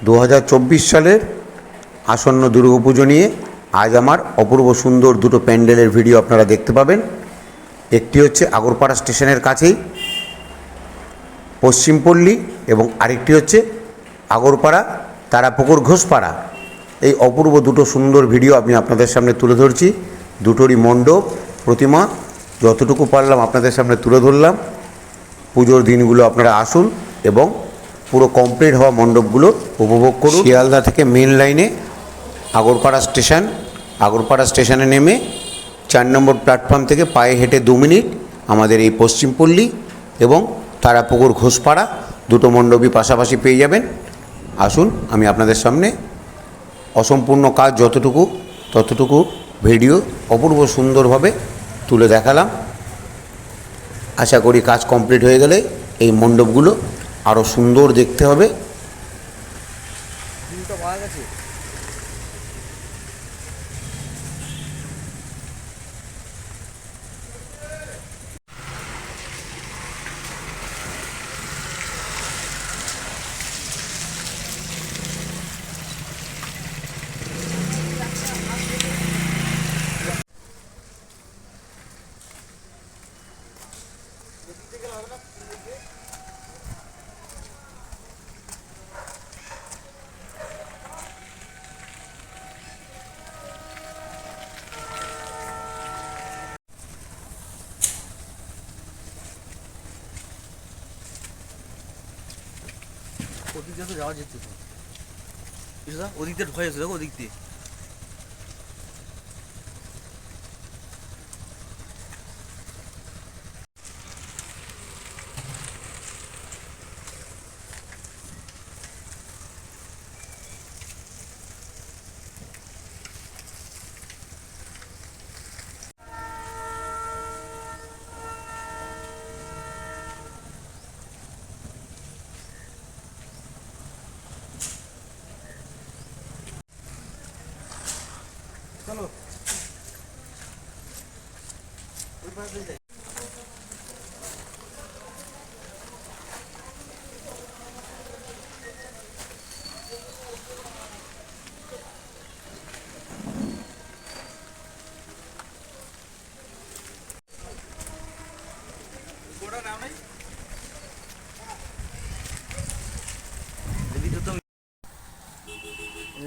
দু হাজার চব্বিশ সালের আসন্ন দুর্গাপুজো নিয়ে আজ আমার অপূর্ব সুন্দর দুটো প্যান্ডেলের ভিডিও আপনারা দেখতে পাবেন। একটি হচ্ছে আগরপাড়া স্টেশনের কাছেই পশ্চিমপল্লী এবং আরেকটি হচ্ছে আগরপাড়া তারাপুকুর ঘোষপাড়া। এই অপূর্ব দুটো সুন্দর ভিডিও আমি আপনাদের সামনে তুলে ধরছি। দুটোরই মণ্ডপ, প্রতিমা, যতটুকু পারলাম আপনাদের সামনে তুলে ধরলাম। পুজোর দিনগুলো আপনারা আসুন এবং পুরো কমপ্লিট হওয়া মণ্ডপগুলো উপভোগ করুন। শিয়ালদা থেকে মেন লাইনে আগরপাড়া স্টেশন আগরপাড়া স্টেশনে নেমে চার নম্বর প্ল্যাটফর্ম থেকে পায়ে হেঁটে দু মিনিট আমাদের এই পশ্চিমপল্লী এবং তারাপুকুর ঘোষপাড়া দুটো মণ্ডপই পাশাপাশি পেয়ে যাবেন। আসুন, আমি আপনাদের সামনে অসম্পূর্ণ কাজ যতটুকু, ততটুকু ভিডিও অপূর্ব সুন্দরভাবে তুলে দেখালাম। আশা করি কাজ কমপ্লিট হয়ে গেলে এই মণ্ডপগুলো আরও সুন্দর দেখতে হবে। ওদিক দিয়ে তো যাওয়া যেত। তো বুঝলা ওদিক দিয়ে ঢোকা যেত দেখো ওদিক দিয়ে।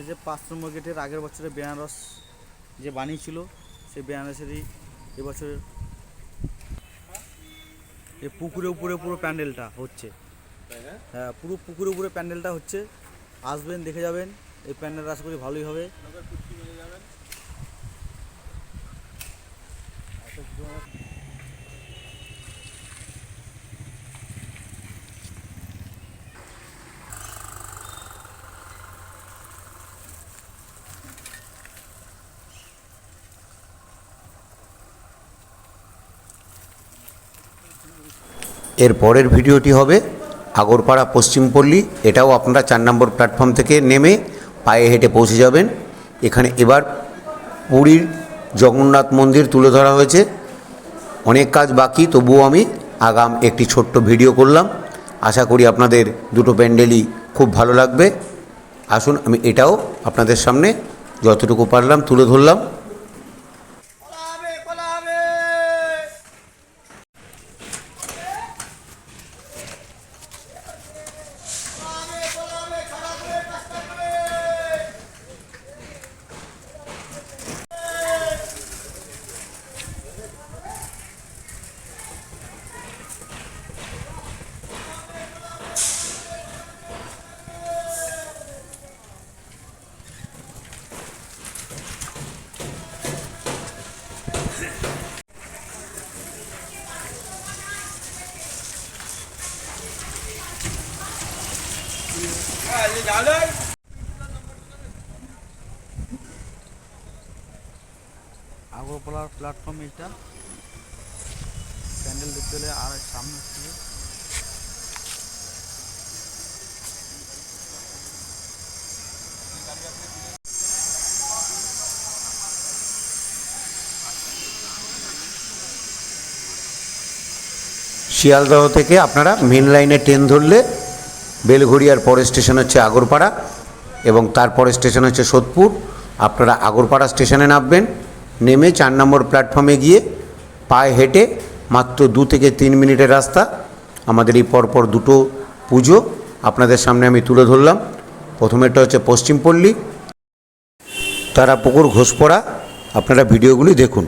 যে পাঁচ নম্বর গেটের আগের বছরে বেনারস যে বানিয়েছিল সেই বেনারসেরই এবছরের এই পুকুরে উপরে পুরো প্যান্ডেলটা হচ্ছে। হ্যাঁ পুরো পুকুরে উপরে প্যান্ডেলটা হচ্ছে। আসবেন দেখে যাবেন। এই প্যান্ডেলটা আশা করি ভালোই হবে। এর পরের ভিডিওটি হবে আগরপাড়া পশ্চিমপল্লী। এটাও আপনারা চার নম্বর প্ল্যাটফর্ম থেকে নেমে পায়ে হেঁটে পৌঁছে যাবেন। এখানে এবার পুরীর জগন্নাথ মন্দির তুলে ধরা হয়েছে। অনেক কাজ বাকি, তবুও আমি আগাম একটি ছোট্ট ভিডিও করলাম। আশা করি আপনাদের দুটো প্যান্ডেলই খুব ভালো লাগবে। আসুন, আমি এটাও আপনাদের সামনে যতটুকু পারলাম তুলে ধরলাম। আগরপাড়ার প্ল্যাটফর্ম এটা। প্যান্ডেল দেখতে হলে আর সামনে যে শিয়ালদহ থেকে আপনারা মেন লাইনে ট্রেন ধরলে বেলঘড়িয়ার পরের স্টেশন হচ্ছে আগরপাড়া এবং তারপরে স্টেশন হচ্ছে সোদপুর। আপনারা আগরপাড়া স্টেশনে নামবেন, নেমে চার নম্বর প্ল্যাটফর্মে গিয়ে পায়ে হেঁটে মাত্র দু থেকে তিন মিনিটের রাস্তা, আমাদের এই পরপর দুটো পুজো আপনাদের সামনে আমি তুলে ধরলাম। প্রথমেরটা হচ্ছে পশ্চিমপল্লী, তারা পুকুর ঘোষপড়া, আপনারা ভিডিওগুলি দেখুন।